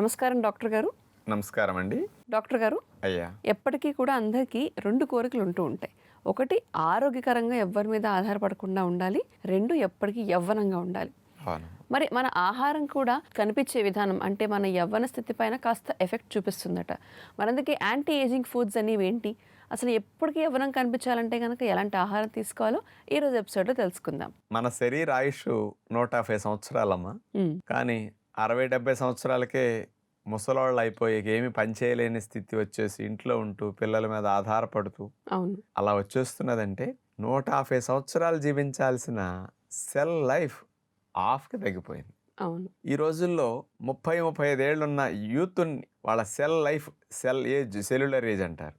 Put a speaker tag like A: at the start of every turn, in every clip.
A: నమస్కారం డాక్టర్ గారు.
B: నమస్కారం అండి.
A: డాక్టర్ గారు
B: అయ్యా.
A: ఎప్పటికీ కూడా అందరికీ రెండు కోరికలు ఉంటూ ఉంటాయి. ఒకటి ఆరోగ్యకరంగా ఎవ్వరి మీద ఆధారపడకుండా ఉండాలి. రెండు ఎప్పటికీ యవ్వనంగా ఉండాలి. మరి మన ఆహారం కూడా కనిపించే విధానం అంటే మన యవ్వన స్థితి పైన కాస్త ఎఫెక్ట్ చూపిస్తుందట. మనందుకే యాంటీ ఏజింగ్ ఫుడ్స్ అనేవి ఏంటి? అసలు ఎప్పటికీ యవ్వనం కనిపించాలంటే కనుక ఎలాంటి ఆహారం తీసుకోవాలో ఈ రోజు ఎపిసోడ్లో తెలుసుకుందాం.
B: మన శరీర ఆయుష్ నూట యాభై సంవత్సరాలమ్మా. కానీ అరవై డెబ్బై సంవత్సరాలకే ముసలోళ్ళు అయిపోయి ఏమి పని చేయలేని స్థితి వచ్చేసి ఇంట్లో ఉంటూ పిల్లల మీద ఆధారపడుతూ
A: అవును.
B: అలా వచ్చేస్తున్నదంటే నూట యాభై సంవత్సరాలు జీవించాల్సిన సెల్ లైఫ్ హాఫ్కి తగ్గిపోయింది.
A: అవును.
B: ఈ రోజుల్లో ముప్పై ముప్పై ఐదేళ్ళున్న యూత్ వాళ్ళ cell life cell age cellular age అంటారు.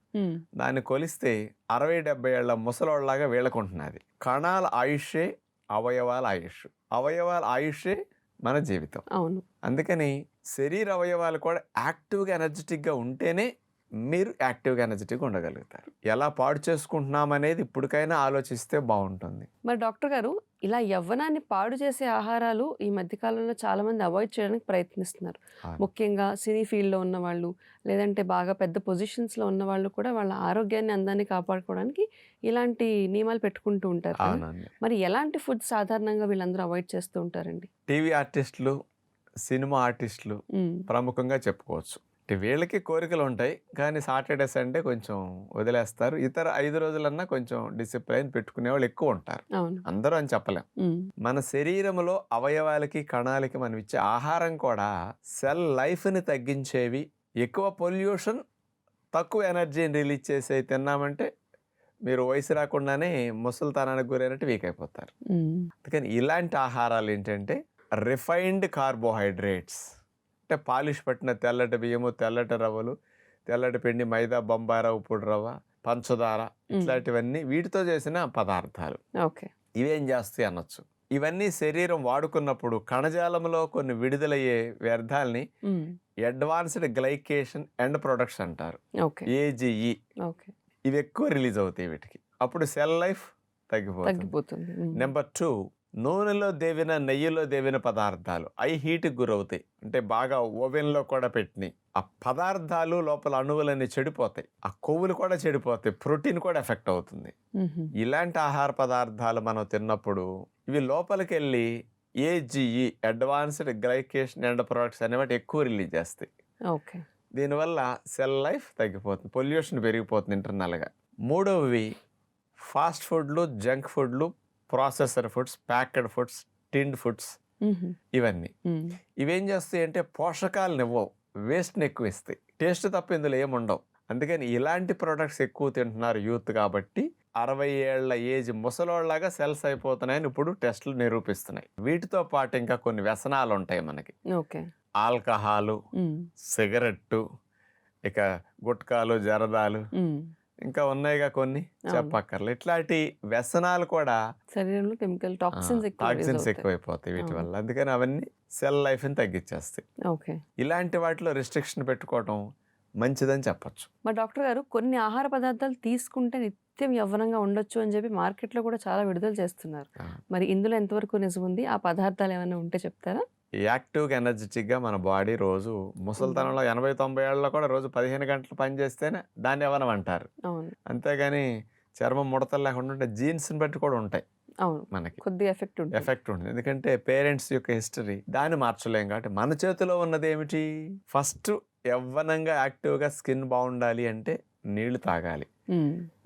B: దాన్ని కొలిస్తే అరవై డెబ్బై ఏళ్ళ ముసలోళ్ళలాగా వీళ్ళకుంటున్నది. కణాల ఆయుష్యే అవయవాల ఆయుష్. అవయవాల ఆయుష్యే మన జీవితం.
A: అవును.
B: అందుకని శరీర అవయవాలు కూడా యాక్టివ్గా ఎనర్జెటిక్గా ఉంటేనే మీరు యాక్టివ్గా ఎనర్జెటిక్గా ఉండగలుగుతారు. ఎలా పాడు చేసుకుంటున్నామనేది ఇప్పటికైనా ఆలోచిస్తే బాగుంటుంది.
A: మరి డాక్టర్ గారు ఇలా యవ్వనాన్ని పాడు చేసే ఆహారాలు ఈ మధ్యకాలంలో చాలా మంది అవాయిడ్ చేయడానికి ప్రయత్నిస్తున్నారు. ముఖ్యంగా సినీ ఫీల్డ్లో ఉన్న వాళ్ళు లేదంటే బాగా పెద్ద పొజిషన్స్లో ఉన్న వాళ్ళు కూడా వాళ్ళ ఆరోగ్యాన్ని అందాన్ని కాపాడుకోవడానికి ఇలాంటి నియమాలు పెట్టుకుంటూ ఉంటారు మరి ఎలాంటి ఫుడ్ సాధారణంగా వీళ్ళందరూ అవాయిడ్ చేస్తూ ఉంటారండి?
B: టీవీ ఆర్టిస్టులు సినిమా ఆర్టిస్టులు ప్రముఖంగా చెప్పుకోవచ్చు. వీళ్ళకి కోరికలు ఉంటాయి. కానీ సాటర్డే సండే కొంచెం వదిలేస్తారు. ఇతర ఐదు రోజులన్నా కొంచెం డిసిప్లైన్ పెట్టుకునే వాళ్ళు ఎక్కువ ఉంటారు. అందరూ అని చెప్పలేం. మన శరీరంలో అవయవాలకి కణాలకి మనం ఇచ్చే ఆహారం కూడా సెల్ లైఫ్ని తగ్గించేవి. ఎక్కువ పొల్యూషన్ తక్కువ ఎనర్జీని రిలీజ్ చేసేవి తిన్నామంటే మీరు వయసు రాకుండానే ముసలితనానికి గురైనట్టు వీక్ అయిపోతారు. అందుకని ఇలాంటి ఆహారాలు ఏంటంటే రిఫైన్డ్ కార్బోహైడ్రేట్స్. అంటే పాలిష్ పట్టిన తెల్లటి బియ్యము తెల్లటి రవ్వలు తెల్లటి పిండి మైదా బొంబాయి రవ్వ పొడి రవ్వ పంచదార ఇట్లాంటివన్నీ వీటితో చేసిన పదార్థాలు.
A: ఓకే.
B: ఇవేం చేస్తాయి అనొచ్చు. ఇవన్నీ శరీరం వాడుకున్నప్పుడు కణజాలంలో కొన్ని విడుదలయ్యే వ్యర్థాలని అడ్వాన్స్డ్ గ్లైకేషన్ ఎండ్ ప్రొడక్ట్స్ అంటారు. ఏజీఈ. ఇవి ఎక్కువ రిలీజ్ అవుతాయి వీటికి. అప్పుడు సెల్ లైఫ్ తగ్గిపోతుంది. నెంబర్ టూ నూనెలో దేవిన నెయ్యిలో దేవిన పదార్థాలు. అవి హీట్కి గురవుతాయి. అంటే బాగా ఓవెన్లో కూడా పెట్టినాయి. ఆ పదార్థాలు లోపల అణువులన్నీ చెడిపోతాయి. ఆ కొవ్వులు కూడా చెడిపోతాయి. ప్రోటీన్ కూడా ఎఫెక్ట్ అవుతుంది. ఇలాంటి ఆహార పదార్థాలు మనం తిన్నప్పుడు ఇవి లోపలికి వెళ్ళి AGE advanced glycation end products అనేవి ఎక్కువ రిలీజ్ చేస్తాయి.
A: ఓకే.
B: దీనివల్ల సెల్ లైఫ్ తగ్గిపోతుంది. పొల్యూషన్ పెరిగిపోతుంది ఇంటర్నల్గా. మూడవవి ఫాస్ట్ ఫుడ్లు జంక్ ఫుడ్లు processor foods packed foods tinned foods ఇవన్నీ. ఇవేం చేస్తాయి అంటే పోషకాలను ఇవ్వవు వేస్ట్ని ఎక్కువ ఇస్తాయి టేస్ట్ తప్ప ఇందులో ఏముండవు అందుకని ఇలాంటి ప్రొడక్ట్స్ ఎక్కువ తింటున్నారు యూత్ కాబట్టి అరవై ఏళ్ళ ఏజ్ ముసలోళ్ళలాగా సెల్స్ అయిపోతున్నాయని ఇప్పుడు టెస్టులు నిరూపిస్తున్నాయి. వీటితో పాటు ఇంకా కొన్ని వ్యసనాలు ఉంటాయి మనకి.
A: ఓకే.
B: ఆల్కహాలు సిగరెట్టు ఇక గుట్కాలు జరదాలు. ఇంకా ఉన్నాయిగా కొన్ని. చెప్పక్కర్లు. ఇట్లాంటి వ్యసనాలు కూడా
A: శరీరంలో కెమికల్ టాక్సిన్స్
B: టాక్సిన్స్. ఎక్కువైపోతాయి వీటి. వల్ల. అందుకని అవన్నీ సెల్ లైఫ్ని తగ్గించేస్తాయి.
A: ఓకే.
B: ఇలాంటి వాటిలో రిస్ట్రిక్షన్ పెట్టుకోవడం మంచిదని చెప్పొచ్చు.
A: మరి డాక్టర్ గారు కొన్ని ఆహార పదార్థాలు తీసుకుంటే నిత్యం యవ్వనంగా ఉండొచ్చు అని చెప్పి మార్కెట్లో కూడా చాలా విడుదల చేస్తున్నారు. మరి ఇందులో ఎంతవరకు నిజం ఉంది? ఆ పదార్థాలు ఏమైనా ఉంటే చెప్తారా?
B: యాక్టివ్గా ఎనర్జెటిక్గా మన బాడీ రోజు ముసలితనంలో ఎనభై తొంభై ఏళ్ళలో కూడా రోజు పదిహేను గంటలు పని చేస్తేనే దాన్ని ఎవరం అంటారు అంతేగాని చర్మం ముడతలు లేకుండా ఉంటే జీన్స్ని బట్టి కూడా ఉంటాయి
A: అవును.
B: మనకి.
A: కొద్దిగా ఎఫెక్ట్ ఉంటుంది.
B: ఎఫెక్ట్ ఉంటుంది. ఎందుకంటే పేరెంట్స్ యొక్క హిస్టరీ దాన్ని మార్చలేం కాబట్టి మన చేతిలో ఉన్నది ఏమిటి? ఫస్ట్ యవ్వనంగా యాక్టివ్గా స్కిన్ బాగుండాలి అంటే నీళ్ళు తాగాలి.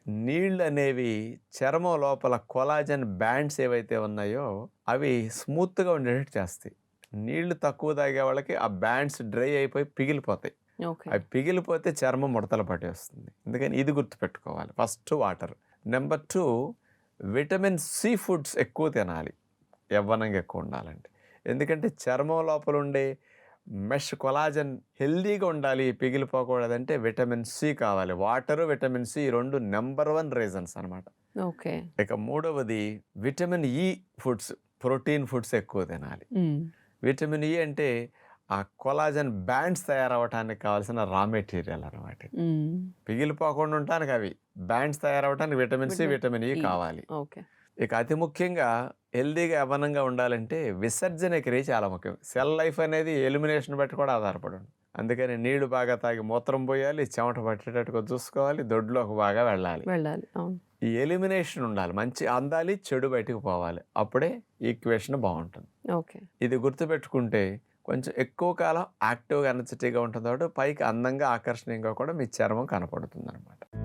B: నీళ్ళు అనేవి చర్మం లోపల కొలాజన్ బ్యాండ్స్ ఏవైతే ఉన్నాయో అవి స్మూత్గా ఉండేటట్టు చేస్తాయి. నీళ్ళు తక్కువ తాగే వాళ్ళకి ఆ బ్యాండ్స్ డ్రై అయిపోయి పిగిలిపోతాయి. అవి పిగిలిపోతే చర్మం ముడతలు పట్టేస్తుంది. అందుకని ఇది గుర్తుపెట్టుకోవాలి. First water. Number two vitamin C foods ఎక్కువ తినాలి. యవ్వనంగా ఎక్కువ ఉండాలంటే. ఎందుకంటే చర్మం లోపల ఉండే మెష్ కొలాజన్ హెల్దీగా ఉండాలి పిగిలిపోకూడదంటే విటమిన్ సి కావాలి. వాటరు విటమిన్ సి రెండు నెంబర్ వన్ రీజన్స్ అనమాట
A: ఓకే.
B: ఇక మూడవది vitamin E foods protein foods ఎక్కువ తినాలి. విటమిన్ ఈ అంటే ఆ కొలాజన్ బ్యాండ్స్ తయారవటానికి కావాల్సిన రా మెటీరియల్ అనమాట పిగిలిపోకుండా ఉండటానికి అవి bands తయారవటానికి vitamin C
A: vitamin
B: E
A: E.
B: కావాలి.
A: ఓకే.
B: ఇక అతి ముఖ్యంగా హెల్దీగా యవ్వనంగా ఉండాలంటే విసర్జన క్రియ చాలా ముఖ్యం. సెల్ లైఫ్ అనేది ఎలిమినేషన్ బట్టి కూడా ఆధారపడి అందుకని నీళ్ళు బాగా తాగి మూత్రం పోయాలి చెమట పట్టేటట్టుగా చూసుకోవాలి దొడ్లోకి బాగా వెళ్ళాలి.
A: వెళ్ళాలి. అవును.
B: ఈ ఎలిమినేషన్ ఉండాలి. మంచి అందాలి చెడు బయటకు పోవాలి. అప్పుడే ఈక్వేషన్ బాగుంటుంది.
A: ఓకే.
B: ఇది గుర్తుపెట్టుకుంటే కొంచెం ఎక్కువ కాలం యాక్టివ్గా ఎనర్జెటిక్గా ఉంటుంది కాబట్టి పైకి అందంగా ఆకర్షణీయంగా కూడా మీ చర్మం కనపడుతుంది అనమాట